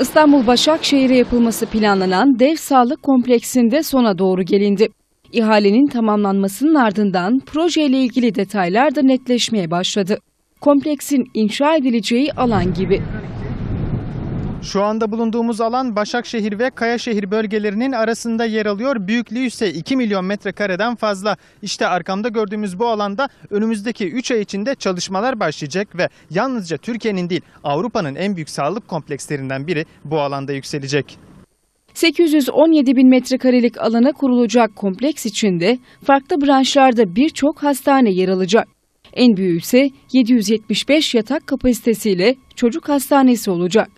İstanbul Başakşehir'e yapılması planlanan dev sağlık kompleksinde sona doğru gelindi. İhalenin tamamlanmasının ardından projeyle ilgili detaylar da netleşmeye başladı. Kompleksin inşa edileceği alan gibi. Şu anda bulunduğumuz alan Başakşehir ve Kayaşehir bölgelerinin arasında yer alıyor. Büyüklüğü ise 2 milyon metrekareden fazla. İşte arkamda gördüğümüz bu alanda önümüzdeki 3 ay içinde çalışmalar başlayacak ve yalnızca Türkiye'nin değil Avrupa'nın en büyük sağlık komplekslerinden biri bu alanda yükselecek. 817 bin metrekarelik alana kurulacak kompleks içinde farklı branşlarda birçok hastane yer alacak. En büyüğü ise 775 yatak kapasitesiyle çocuk hastanesi olacak.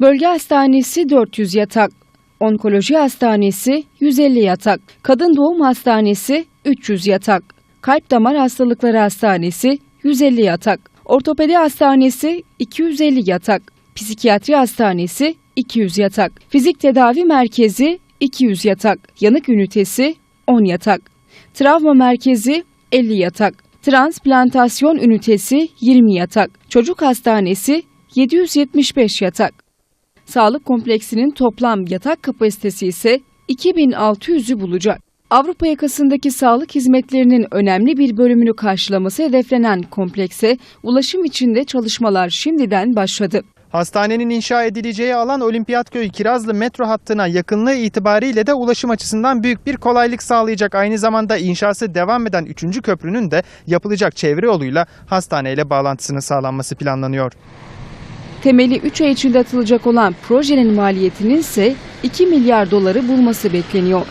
Bölge hastanesi 400 yatak, onkoloji hastanesi 150 yatak, kadın doğum hastanesi 300 yatak, kalp damar hastalıkları hastanesi 150 yatak, ortopedi hastanesi 250 yatak, psikiyatri hastanesi 200 yatak, fizik tedavi merkezi 200 yatak, yanık ünitesi 10 yatak, travma merkezi 50 yatak, transplantasyon ünitesi 20 yatak, çocuk hastanesi 775 yatak. Sağlık kompleksinin toplam yatak kapasitesi ise 2600'ü bulacak. Avrupa yakasındaki sağlık hizmetlerinin önemli bir bölümünü karşılaması hedeflenen komplekse ulaşım içinde çalışmalar şimdiden başladı. Hastanenin inşa edileceği alan Olimpiyatköy Kirazlı metro hattına yakınlığı itibariyle de ulaşım açısından büyük bir kolaylık sağlayacak. Aynı zamanda inşası devam eden 3. köprünün de yapılacak çevre yoluyla hastaneyle bağlantısının sağlanması planlanıyor. Temeli 3 ay içinde atılacak olan projenin maliyetinin ise 2 milyar doları bulması bekleniyor.